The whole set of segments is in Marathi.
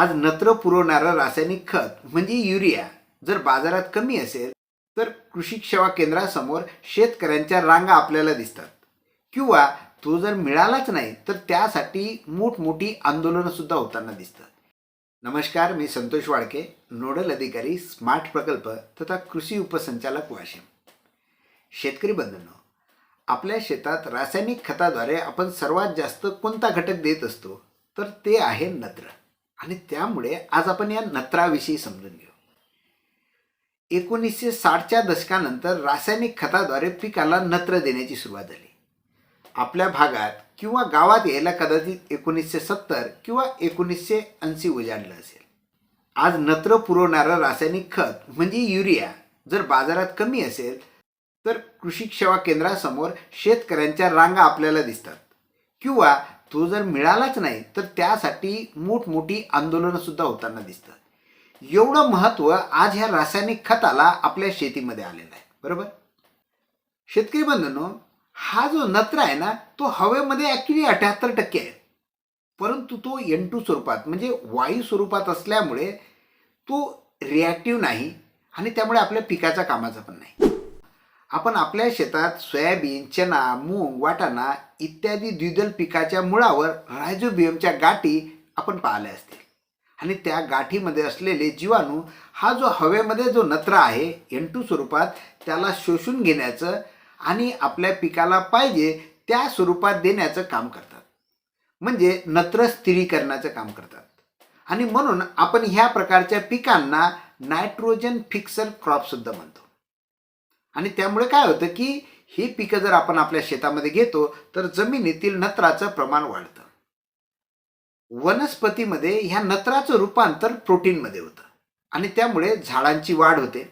आज नत्र पुरवणारं रासायनिक खत म्हणजे युरिया जर बाजारात कमी असेल तर कृषी सेवा केंद्रासमोर शेतकऱ्यांच्या रांगा आपल्याला दिसतात. किंवा तो जर मिळालाच नाही तर त्यासाठी मोठमोठी आंदोलनंसुद्धा होताना दिसतात. नमस्कार मी संतोष वाडके नोडल अधिकारी स्मार्ट प्रकल्प तथा कृषी उपसंचालक वाशिम. शेतकरी बंधूंनो आपल्या शेतात रासायनिक खताद्वारे आपण सर्वात जास्त कोणता घटक देत असतो? तर ते आहे नत्र. आणि त्यामुळे आज आपण या नत्राविषयी समजून घेऊ. एकोणीसशे साठच्या दशकानंतर रासायनिक खताद्वारे पिकाला नत्र देण्याची सुरुवात झाली. आपल्या भागात किंवा गावात यायला कदाचित एकोणीसशे सत्तर किंवा एकोणीसशे ऐंशी उजाडलं असेल. आज नत्र पुरवणारं रासायनिक खत म्हणजे युरिया जर बाजारात कमी असेल तर कृषी सेवा केंद्रासमोर शेतकऱ्यांच्या रांगा आपल्याला दिसतात. किंवा तो जर मिळालाच नाही तर त्यासाठी मोठमोठी आंदोलनंसुद्धा होताना दिसतात. एवढं महत्त्व आज ह्या रासायनिक खताला आपल्या शेतीमध्ये आलेलं आहे. बरोबर? शेतकरी बंधनो हा जो नत्र आहे ना तो हवेमध्ये ॲक्च्युली अठ्याहत्तर टक्के आहे. परंतु तो एन टू स्वरूपात म्हणजे वायू स्वरूपात असल्यामुळे तो रिॲक्टिव्ह नाही आणि त्यामुळे आपल्या पिकाच्या कामाचा पण नाही. आपण आपल्या शेतात सोयाबीन चना मूग वाटाणा इत्यादी द्विदल पिकाच्या मुळावर रायझोबियमच्या गाठी आपण पाहिल्या असतील. आणि त्या गाठीमध्ये असलेले जीवाणू हा जो हवेमध्ये जो नत्र आहे एन स्वरूपात त्याला शोषून घेण्याचं आणि आपल्या पिकाला पाहिजे त्या स्वरूपात देण्याचं काम करतात. म्हणजे नत्र स्थिरीकरणाचं काम करतात. आणि म्हणून आपण ह्या प्रकारच्या पिकांना नायट्रोजन फिक्सर क्रॉपसुद्धा म्हणतो. आणि त्यामुळे काय होतं की ही पिकं जर आपण आपल्या शेतामध्ये घेतो तर जमिनीतील नत्राचं प्रमाण वाढतं. वनस्पतीमध्ये ह्या नत्राचं रूपांतर प्रोटीनमध्ये होतं आणि त्यामुळे झाडांची वाढ होते.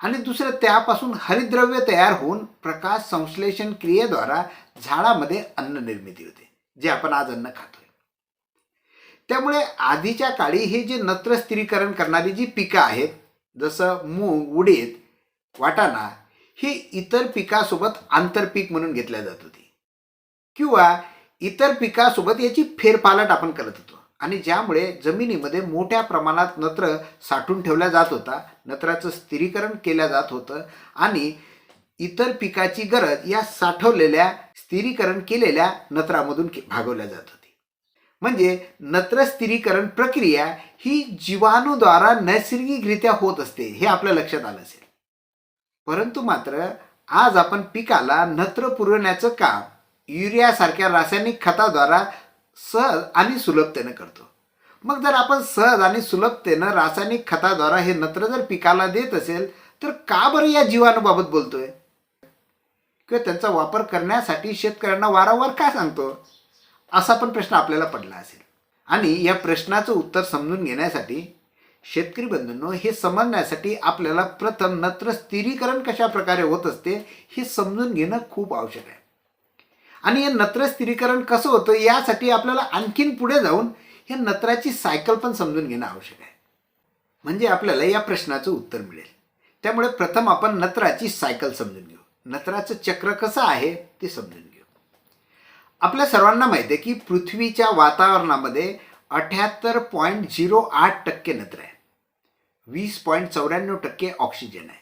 आणि दुसरं त्यापासून हरिद्रव्य तयार होऊन प्रकाश संश्लेषण क्रियेद्वारा झाडामध्ये अन्न निर्मिती होते जे आपण आज अन्न खातोय. त्यामुळे आधीच्या काळी हे जे नत्र स्थिरीकरण करणारी जी पिकं आहेत जसं मूग उडीद वाटाणा ही इतर पिकासोबत आंतरपीक म्हणून घेतल्या जात होती. किंवा इतर पिकासोबत याची फेरपालट आपण करत होतो. आणि ज्यामुळे जमिनीमध्ये मोठ्या प्रमाणात नत्र साठून ठेवला जात होता नत्राचं स्थिरीकरण केलं जात होतं आणि इतर पिकाची गरज या साठवलेल्या स्थिरीकरण केलेल्या नत्रामधून के- भागवल्या जात होती. म्हणजे नत्र स्थिरीकरण प्रक्रिया ही जीवाणूद्वारा नैसर्गिकरित्या होत असते हे आपल्या लक्षात आलं असेल. परंतु मात्र आज आपण पिकाला नत्र पुरवण्याचं काम युरियासारख्या रासायनिक खताद्वारा सहज आणि सुलभतेनं करतो. मग जर आपण सहज आणि सुलभतेनं रासायनिक खताद्वारा हे नत्र जर पिकाला देत असेल तर का बरं या जीवाणूबाबत बोलतोय? किंवा त्यांचा वापर करण्यासाठी शेतकऱ्यांना वारंवार काय सांगतो? असा पण प्रश्न आपल्याला पडला असेल. आणि या प्रश्नाचं उत्तर समजून घेण्यासाठी शेतकरी बंधूंनो हे समजण्यासाठी आपल्याला प्रथम नत्र स्थिरीकरण कशा प्रकारे होत असते हे समजून घेणं खूप आवश्यक आहे. आणि हे नत्र स्थिरीकरण कसं होतं यासाठी आपल्याला आणखीन पुढे जाऊन हे नत्राची सायकल पण समजून घेणं आवश्यक आहे. म्हणजे आपल्याला या प्रश्नाचं उत्तर मिळेल. त्यामुळे प्रथम आपण नत्राची सायकल समजून घेऊ. नत्राचं चक्र कसं आहे ते समजून घेऊ. आपल्या सर्वांना माहिती आहे की पृथ्वीच्या वातावरणामध्ये अठ्याहत्तर पॉईंट झिरो आठ टक्के नत्र आहे. वीस पॉईंट चौऱ्याण्णव टक्के ऑक्सिजन आहे.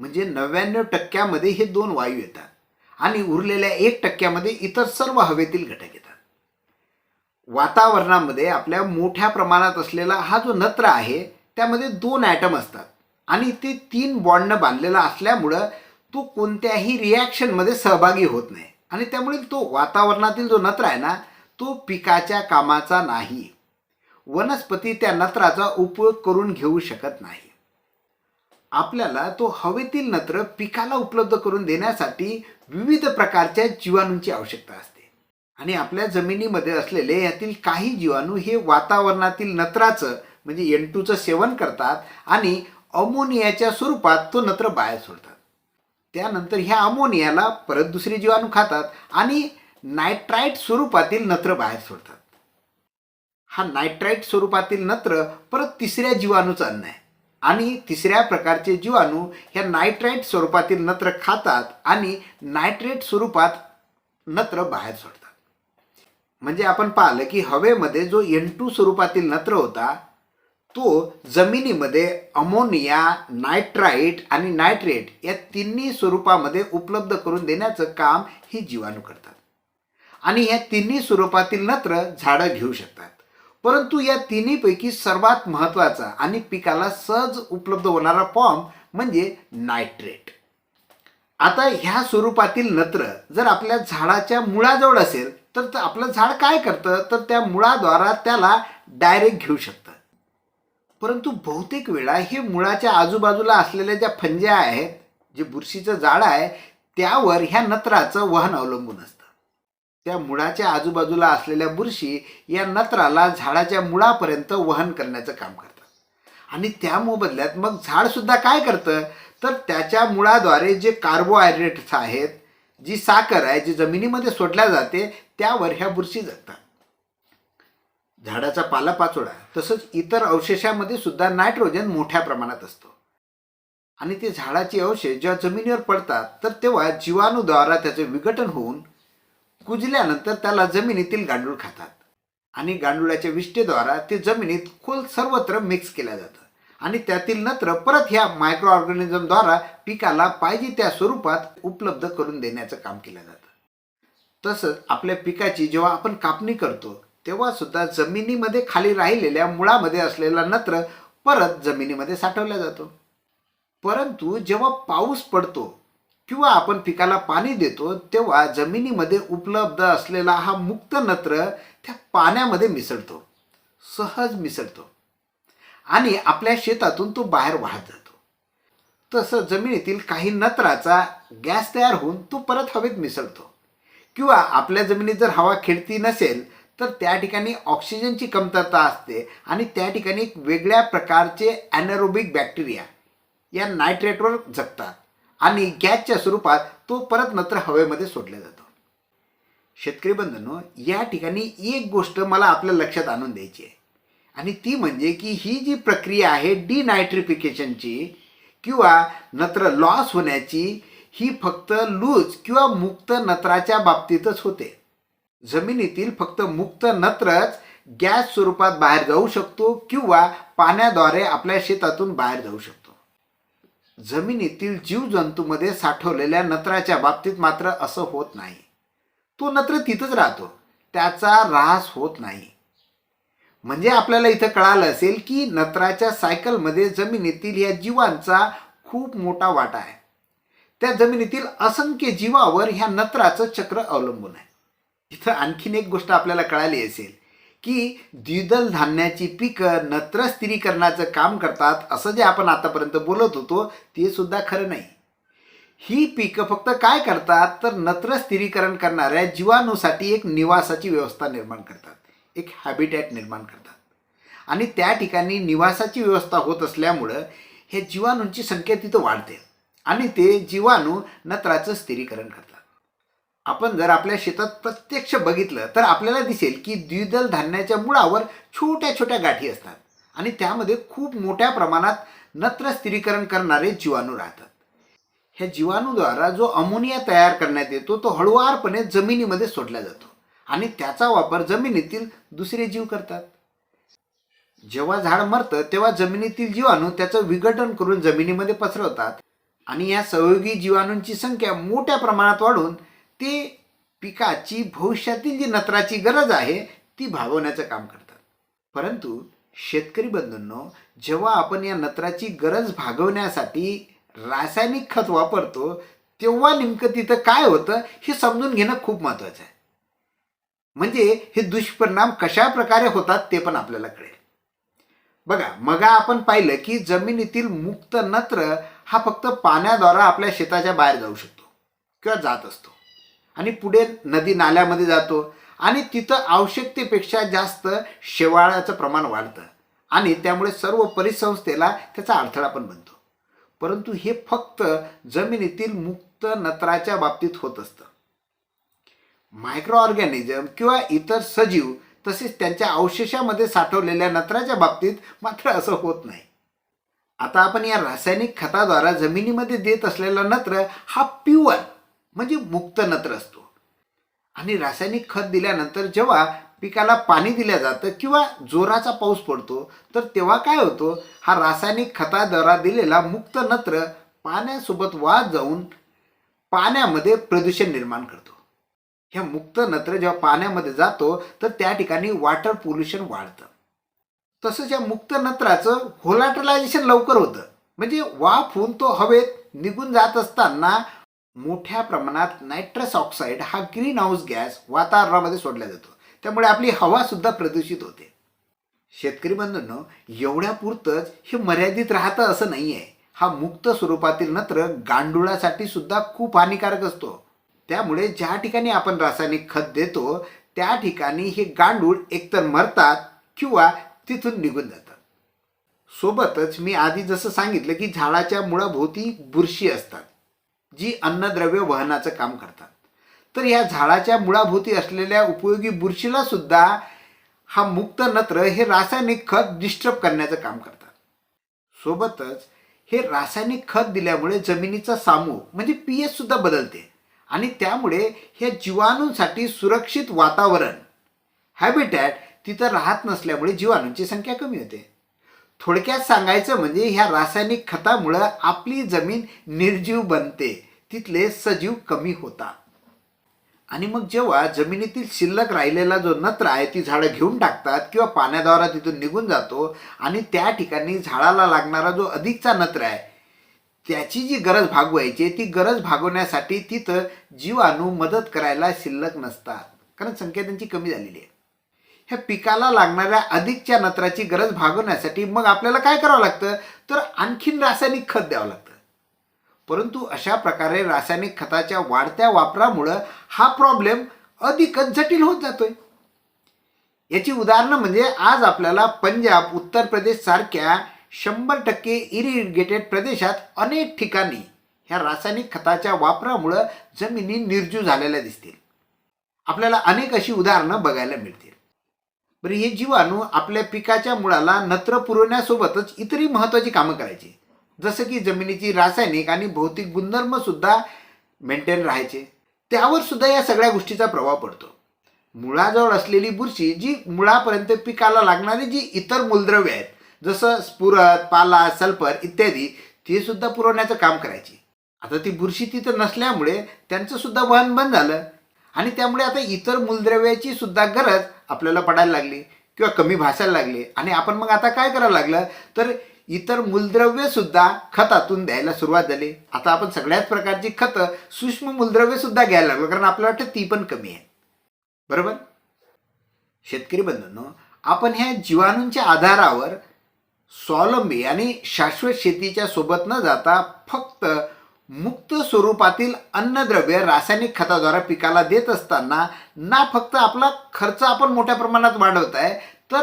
म्हणजे नव्याण्णव टक्क्यामध्ये हे दोन वायू येतात आणि उरलेल्या एक टक्क्यामध्ये इतर सर्व हवेतील घटक येतात. वातावरणामध्ये आपल्या मोठ्या प्रमाणात असलेला हा जो नत्र आहे त्यामध्ये दोन ॲटम असतात आणि ते तीन बॉन्डनं बांधलेला असल्यामुळं तो कोणत्याही रिॲक्शनमध्ये सहभागी होत नाही. आणि त्यामुळे तो वातावरणातील जो नत्र आहे ना तो पिकाच्या कामाचा नाही. वनस्पती त्या नत्राचा उपयोग करून घेऊ शकत नाही. आपल्याला तो हवेतील नत्र पिकाला उपलब्ध करून देण्यासाठी विविध प्रकारच्या जीवाणूंची आवश्यकता असते. आणि आपल्या जमिनीमध्ये असलेले यातील काही जीवाणू हे वातावरणातील नत्राचं म्हणजे एन टूचं सेवन करतात आणि अमोनियाच्या स्वरूपात तो नत्र बाहेर सोडतात. त्यानंतर ह्या अमोनियाला परत दुसरे जीवाणू खातात आणि नायट्राईट स्वरूपातील नत्र बाहेर सोडतात. हा नायट्राईट स्वरूपातील नत्र परत तिसऱ्या जीवाणूचं अन्न आहे. आणि तिसऱ्या प्रकारचे जीवाणू ह्या नायट्राईट स्वरूपातील नत्र खातात आणि नायट्रेट स्वरूपात नत्र बाहेर सोडतात. म्हणजे आपण पाहिलं की हवेमध्ये जो एन टू स्वरूपातील नत्र होता तो जमिनीमध्ये अमोनिया नायट्राईट आणि नायट्रेट या तिन्ही स्वरूपामध्ये उपलब्ध करून देण्याचं काम ही जीवाणू करतात. आणि या तिन्ही स्वरूपातील नत्र झाडं घेऊ शकतात. परंतु या तिन्हीपैकी सर्वात महत्त्वाचा आणि पिकाला सहज उपलब्ध होणारा फॉर्म म्हणजे नायट्रेट. आता ह्या स्वरूपातील नत्र जर आपल्या झाडाच्या मुळाजवळ असेल तर आपलं झाड काय करतं? तर त्या मुळाद्वारा त्याला डायरेक्ट घेऊ शकतं. परंतु बहुतेक वेळा हे मुळाच्या आजूबाजूला असलेल्या ज्या फंज्या आहेत जे बुरशीचं झाड आहे त्यावर ह्या नत्राचं वहन अवलंबून असतं. त्या मुळाच्या आजूबाजूला असलेल्या बुरशी या नत्राला झाडाच्या मुळापर्यंत वहन करण्याचं काम करतात. आणि त्या मोबदल्यात मग झाडसुद्धा काय करतं? तर त्याच्या मुळाद्वारे जे कार्बोहायड्रेट्स आहेत जी साखर आहे जी जमिनीमध्ये सोडल्या जाते त्यावर ह्या बुरशी जगतात. झाडाचा पालापाचोळा तसंच इतर अवशेषामध्ये सुद्धा नायट्रोजन मोठ्या प्रमाणात असतो. आणि ते झाडाचे अवशेष जेव्हा जमिनीवर पडतात तर तेव्हा जीवाणूद्वारा त्याचे विघटन होऊन कुजल्यानंतर त्याला जमिनीतील गांडूळ खातात. आणि गांडुळाच्या विष्ठेद्वारा ते जमिनीत खोल सर्वत्र मिक्स केलं जातं. आणि त्यातील नत्र परत ह्या मायक्रो ऑर्गॅनिझमद्वारा पिकाला पाहिजे त्या स्वरूपात उपलब्ध करून देण्याचं काम केलं जातं. तसंच आपल्या पिकाची जेव्हा आपण कापणी करतो तेव्हा सुद्धा जमिनीमध्ये खाली राहिलेल्या मुळामध्ये असलेला नत्र परत जमिनीमध्ये साठवला जातो. परंतु जेव्हा पाऊस पडतो किंवा आपण पिकाला पाणी देतो तेव्हा जमिनीमध्ये उपलब्ध असलेला हा मुक्त नत्र त्या पाण्यामध्ये मिसळतो. सहज मिसळतो. आणि आपल्या शेतातून तो बाहेर वाहत जातो. तसं जमिनीतील काही नत्राचा गॅस तयार होऊन तो परत हवेत मिसळतो. किंवा आपल्या जमिनीत जर हवा खेळती नसेल तर त्या ठिकाणी ऑक्सिजनची कमतरता असते आणि त्या ठिकाणी एक वेगळ्या प्रकारचे ॲनारोबिक बॅक्टेरिया या नायट्रेटवर जगतात. आणि गॅसच्या स्वरूपात तो परत नत्र हवेमध्ये सोडला जातो. शेतकरी बंधनो या ठिकाणी एक गोष्ट मला आपल्या लक्षात आणून द्यायची आहे. आणि ती म्हणजे की ही जी प्रक्रिया आहे डिनायट्रिफिकेशनची किंवा नत्र लॉस होण्याची ही फक्त लूज किंवा मुक्त नत्राच्या बाबतीतच होते. जमिनीतील फक्त मुक्त नत्रच गॅस स्वरूपात बाहेर जाऊ शकतो किंवा पाण्याद्वारे आपल्या शेतातून बाहेर जाऊ शकतो. जमिनीतील जीवजंतूमध्ये साठवलेल्या नत्राच्या बाबतीत मात्र असं होत नाही. तो नत्र तिथंच राहतो. त्याचा ऱ्हास होत नाही. म्हणजे आपल्याला इथं कळालं असेल की नत्राच्या सायकलमध्ये जमिनीतील या जीवांचा खूप मोठा वाटा आहे. त्या जमिनीतील असंख्य जीवावर ह्या नत्राचं चक्र अवलंबून आहे. इथं आणखीन एक गोष्ट आपल्याला कळाली असेल. की द्विदल धान्याची पिकं नत्र स्थिरीकरणाचं काम करतात असं जे आपण आतापर्यंत बोलत होतो ते सुद्धा खरं नाही. ही पिकं फक्त काय करतात तर नत्र स्थिरीकरण करणाऱ्या जीवाणूसाठी एक निवासाची व्यवस्था निर्माण करतात एक हॅबिटॅट निर्माण करतात. आणि त्या ठिकाणी निवासाची व्यवस्था होत असल्यामुळं हे जीवाणूंची संख्या तिथं वाढते आणि ते जीवाणू नत्राचं स्थिरीकरण करतात. आपण जर आपल्या शेतात प्रत्यक्ष बघितलं तर आपल्याला दिसेल की द्विदल धान्याच्या मुळावर छोट्या छोट्या गाठी असतात. आणि त्यामध्ये खूप मोठ्या प्रमाणात नत्र स्थिरीकरण करणारे जीवाणू राहतात. ह्या जीवाणूद्वारा जो अमोनिया तयार करण्यात येतो तो हळुवारपणे जमिनीमध्ये सोडला जातो. आणि त्याचा वापर जमिनीतील दुसरे जीव करतात. जेव्हा झाड मरतं तेव्हा जमिनीतील जीवाणू त्याचं विघटन करून जमिनीमध्ये पसरवतात. आणि या सहयोगी जीवाणूंची संख्या मोठ्या प्रमाणात वाढून ते पिकाची भविष्यातील जी नत्राची गरज आहे ती भागवण्याचं काम करतात. परंतु शेतकरी बंधूंनो जेव्हा आपण या नत्राची गरज भागवण्यासाठी रासायनिक खत वापरतो तेव्हा नेमकं तिथं काय होतं हे समजून घेणं खूप महत्त्वाचं आहे. म्हणजे हे दुष्परिणाम कशा प्रकारे होतात ते पण आपल्याला कळेल. बघा मग आपण पाहिलं की जमिनीतील मुक्त नत्र हा फक्त पाण्याद्वारा आपल्या शेताच्या बाहेर जाऊ शकतो किंवा जात असतो. आणि पुढे नदी नाल्यामध्ये जातो. आणि तिथं आवश्यकतेपेक्षा जास्त शेवाळाचं प्रमाण वाढतं. आणि त्यामुळे सर्व परिसंस्थेला त्याचा अडथळा पण बनतो. परंतु हे फक्त जमिनीतील मुक्त नत्राच्या बाबतीत होत असतं. मायक्रो ऑर्गॅनिझम किंवा इतर सजीव तसेच त्यांच्या अवशेषामध्ये साठवलेल्या नत्राच्या बाबतीत मात्र असं होत नाही. आता आपण या रासायनिक खताद्वारा जमिनीमध्ये देत असलेला नत्र हा प्युअर म्हणजे मुक्त नत्र असतो. आणि रासायनिक खत दिल्यानंतर जेव्हा पिकाला पाणी दिलं जातं किंवा जोराचा पाऊस पडतो तर तेव्हा काय होतो? हा रासायनिक खताद्वारा दिलेला मुक्त नत्र पाण्यासोबत वाद जाऊन पाण्यामध्ये प्रदूषण निर्माण करतो. ह्या मुक्त नत्र जेव्हा पाण्यामध्ये जातो तर त्या ठिकाणी वॉटर पोल्युशन वाढतं. तसंच या मुक्त नत्राचं होलाटलायझेशन लवकर होतं. म्हणजे वाफ होऊन तो हवेत निघून जात असताना मोठ्या प्रमाणात नायट्रस ऑक्साईड हा ग्रीन हाऊस गॅस वातावरणामध्ये सोडला जातो. त्यामुळे आपली हवासुद्धा प्रदूषित होते. शेतकरी बंधूंनो एवढ्या पुरतंच हे मर्यादित राहतं असं नाही आहे हा मुक्त स्वरूपातील नत्र गांडुळासाठी सुद्धा खूप हानिकारक असतो. त्यामुळे ज्या ठिकाणी आपण रासायनिक खत देतो त्या ठिकाणी हे गांडूळ एकतर मरतात किंवा तिथून निघून जातात सोबतच मी आधी जसं सांगितलं की झाडाच्या मुळाभोवती बुरशी असतात. जी अन्नद्रव्य वहनाचं काम करतात. तर या झाडाच्या मुळाभोवती असलेल्या उपयोगी बुरशीला सुद्धा हा मुक्त नत्र हे रासायनिक खत डिस्टर्ब करण्याचं काम करतात. सोबतच हे रासायनिक खत दिल्यामुळे जमिनीचा सामू म्हणजे पी एच सुद्धा बदलते आणि त्यामुळे ह्या जीवाणूंसाठी सुरक्षित वातावरण हॅबिटॅट तिथं राहत नसल्यामुळे जीवाणूंची संख्या कमी होते. थोडक्यात सांगायचं म्हणजे ह्या रासायनिक खतामुळं आपली जमीन निर्जीव बनते. तिथले सजीव कमी होतात. आणि मग जेव्हा जमिनीतील शिल्लक राहिलेला जो नत्र आहे ती झाडं घेऊन टाकतात किंवा पाण्याद्वारा तिथून निघून जातो आणि त्या ठिकाणी झाडाला लागणारा जो अधिकचा नत्र आहे त्याची जी गरज भागवायची आहे, ती गरज भागवण्यासाठी तिथं जीवाणू मदत करायला शिल्लक नसतात. कारण संख्या त्यांची कमी झालेली आहे. ह्या पिकाला लागणाऱ्या अधिकच्या नत्राची गरज भागवण्यासाठी मग आपल्याला काय करावं लागतं? तर आणखीन रासायनिक खत द्यावं लागतं. परंतु अशा प्रकारे रासायनिक खताच्या वाढत्या वापरामुळं हा प्रॉब्लेम अधिकच जटिल होत जातोय. याची उदाहरणं म्हणजे आज आपल्याला पंजाब उत्तर प्रदेश सारख्या शंभर टक्के इरिगेटेड प्रदेशात अनेक ठिकाणी ह्या रासायनिक खताच्या वापरामुळं जमिनी निर्जू झालेल्या दिसतील. आपल्याला अनेक अशी उदाहरणं बघायला मिळतील. बरं हे जीवाणू आपल्या पिकाच्या मुळाला नत्र पुरवण्यासोबतच इतरही महत्त्वाची कामं करायची. जसं की जमिनीची रासायनिक आणि भौतिक गुणधर्मसुद्धा मेंटेन राहायचे. त्यावर सुद्धा या सगळ्या गोष्टीचा प्रभाव पडतो. मुळाजवळ असलेली बुरशी जी मुळापर्यंत पिकाला लागणारी जी इतर मूलद्रव्य आहेत जसं स्फुरत पाला सल्फर इत्यादी ते सुद्धा पुरवण्याचं काम करायची. आता ती बुरशी तिथं नसल्यामुळे त्यांचं सुद्धा वहन बंद झालं आणि त्यामुळे आता इतर मूलद्रव्याची सुद्धा गरज आपल्याला पडायला लागली किंवा कमी भासायला लागली. आणि आपण मग आता काय करायला लागलं? तर इतर मूलद्रव्यसुद्धा खतातून द्यायला सुरुवात झाली. आता आपण सगळ्याच प्रकारची खतं सूक्ष्म मूलद्रव्य सुद्धा घ्यायला लागलो कारण आपल्याला वाटतं ती पण कमी आहे. बरोबर? शेतकरी बंधूंनो आपण ह्या जीवाणूंच्या आधारावर स्वावलंबी आणि शाश्वत शेतीच्या सोबत न जाता फक्त मुक्त स्वरूपातील अन्नद्रव्य रासायनिक खताद्वारा पिकाला देत असताना ना फक्त आपला खर्च आपण मोठ्या प्रमाणात वाढवत आहे तर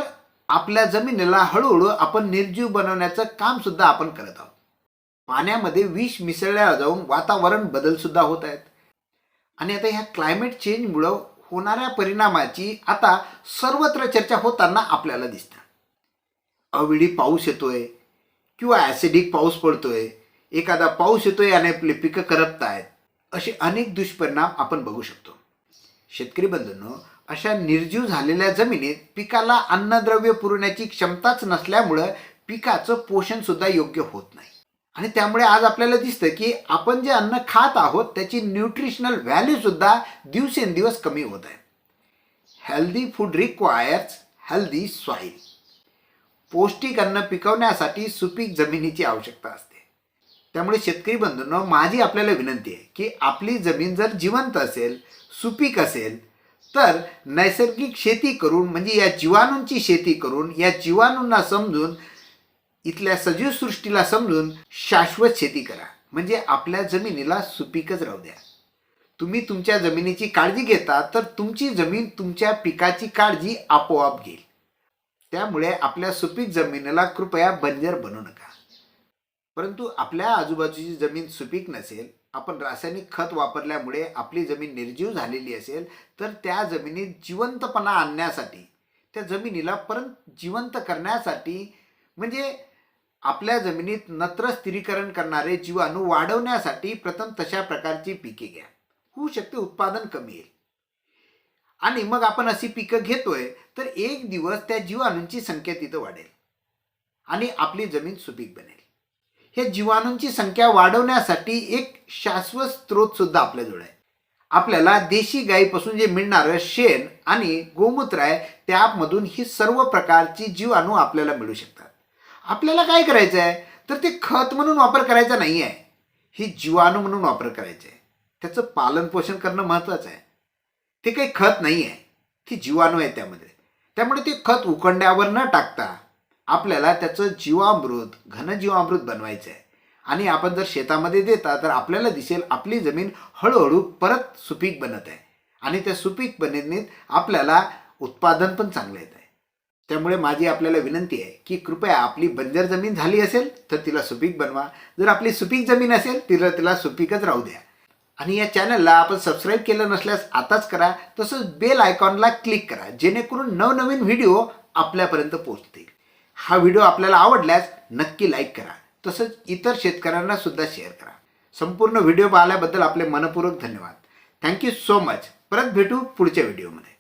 आपल्या जमिनीला हळूहळू आपण निर्जीव बनवण्याचं काम सुद्धा आपण करत आहोत. पाण्यामध्ये विष मिसळल्या जाऊन वातावरण बदल सुद्धा होत आहेत. आणि आता ह्या क्लायमेट चेंजमुळं होणाऱ्या परिणामाची आता सर्वत्र चर्चा होताना आपल्याला दिसतात. अवेळी पाऊस येतोय किंवा ॲसिडिक पाऊस पडतोय एखादा पाऊस येतोय आणि आपली पिकं करपत आहेत असे अनेक दुष्परिणाम आपण बघू शकतो. शेतकरी बंधूंनो अशा निर्जीव झालेल्या जमिनीत पिकाला अन्नद्रव्य पुरवण्याची क्षमताच नसल्यामुळं पिकाचं पोषण सुद्धा योग्य होत नाही. आणि त्यामुळे आज आपल्याला दिसतं की आपण जे अन्न खात आहोत त्याची न्यूट्रिशनल व्हॅल्यू सुद्धा दिवसेंदिवस कमी होत आहे. Healthy food requires healthy soil पौष्टिक अन्न पिकवण्यासाठी सुपीक जमिनीची आवश्यकता असते. त्यामुळे शेतकरी बंधूंनो माझी आपल्याला विनंती आहे की आपली जमीन जर जिवंत असेल सुपीक असेल तर नैसर्गिक शेती करून म्हणजे या जीवाणूंची शेती करून या जीवाणूंना समजून इथल्या सजीव सृष्टीला समजून शाश्वत शेती करा. म्हणजे आपल्या जमिनीला सुपीकच राहू द्या. तुम्ही तुमच्या जमिनीची काळजी घेता तर तुमची जमीन तुमच्या पिकाची काळजी आपोआप घेईल. त्यामुळे आपल्या सुपीक जमिनीला कृपया बंजर बनू नका. परंतु आपल्या आजूबाजूची जमीन सुपीक नसेल आपण रासायनिक खत वापरल्यामुळे आपली जमीन निर्जीव झालेली असेल तर त्या जमिनीत जिवंतपणा आणण्यासाठी त्या जमिनीला परत जिवंत करण्यासाठी म्हणजे आपल्या जमिनीत नत्र स्थिरीकरण करणारे जीवाणू वाढवण्यासाठी प्रथम तशा प्रकारची पिके घ्या. होऊ शकते उत्पादन कमी येईल. आणि मग आपण अशी पिकं घेतोय तर एक दिवस त्या जीवाणूंची संख्या तिथं वाढेल आणि आपली जमीन सुपीक बनेल. हे जीवाणूंची संख्या वाढवण्यासाठी एक शाश्वत स्रोत सुद्धा आपल्याजवळ आहे. आपल्याला देशी गाईपासून जे मिळणारं शेण आणि गोमूत्र आहे त्यामधून ही सर्व प्रकारची जीवाणू आपल्याला मिळू शकतात. आपल्याला काय करायचं आहे? तर ते खत म्हणून वापर करायचा नाही आहे. ही जीवाणू म्हणून वापर करायचे आहे. त्याचं पालन पोषण करणं महत्त्वाचं आहे. ते काही खत नाही आहे. ती जीवाणू आहे त्यामध्ये. त्यामुळे ते खत उकंड्यावर न टाकता आपल्याला त्याचं जीवामृत घनजीवामृत बनवायचं आहे आणि आपण जर शेतामध्ये देता तर आपल्याला दिसेल आपली जमीन हळूहळू परत सुपीक बनत आहे. आणि त्या सुपीक बनेनीत आपल्याला उत्पादन पण चांगलं येत आहे. त्यामुळे माझी आपल्याला विनंती आहे की कृपया आपली बंजर जमीन झाली असेल तर तिला सुपीक बनवा. जर आपली सुपीक जमीन असेल तिला तिला सुपीकच राहू द्या. आणि या चॅनलला आपण सबस्क्राईब केलं नसल्यास आताच करा तसंच बेल आयकॉनला क्लिक करा जेणेकरून नवनवीन व्हिडिओ आपल्यापर्यंत पोहोचतील. हा व्हिडिओ आपल्याला आवडल्यास नक्की लाईक करा. तसंच इतर शेतकऱ्यांना सुद्धा शेअर करा. संपूर्ण व्हिडिओ पाहिल्याबद्दल आपले मनपूर्वक धन्यवाद. थँक्यू सो मच परत भेटू पुढच्या व्हिडिओमध्ये.